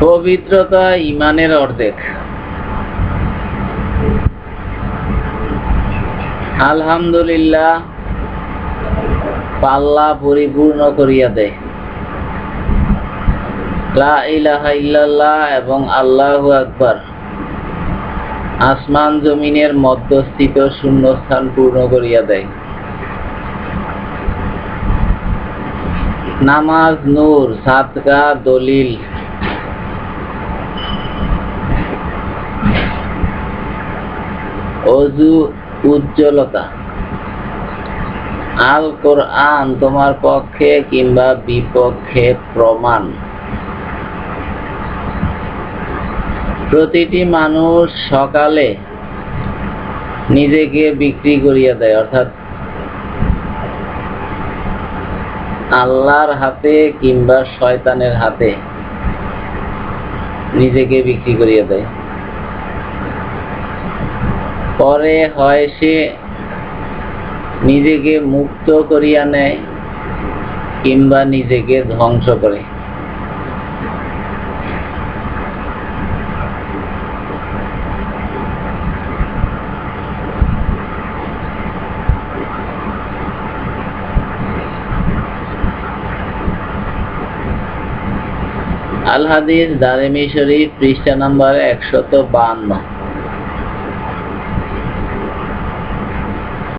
পবিত্রতা ইমানের অর্ধেক। আলহামদুলিল্লাহ, পাল্লা পরিপূর্ণ করিয়া দেয়। লা ইলাহা ইল্লাল্লাহ এবং আল্লাহু আকবার। আসমান জমিনের মধ্যস্থিত শূন্যস্থান পূর্ণ করিয়া দেয়। নামাজ, নূর, সাদকা, দলিল অজু উজ্জ্বলতা। আল কোরআন তোমার পক্ষে কিংবা বিপক্ষে প্রমাণ। প্রতিটি মানুষ সকালে নিজেকে বিক্রি করিয়া দেয়, অর্থাৎ আল্লাহর হাতে কিংবা শয়তানের হাতে নিজেকে বিক্রি করিয়া দেয়। পরে হয় সে নিজেকে মুক্ত করিয়া নেয় কিংবা নিজেকে ধ্বংস করে। আল হাদিস দারেমি শরীফ পৃষ্ঠা নাম্বার একশত বান্ন।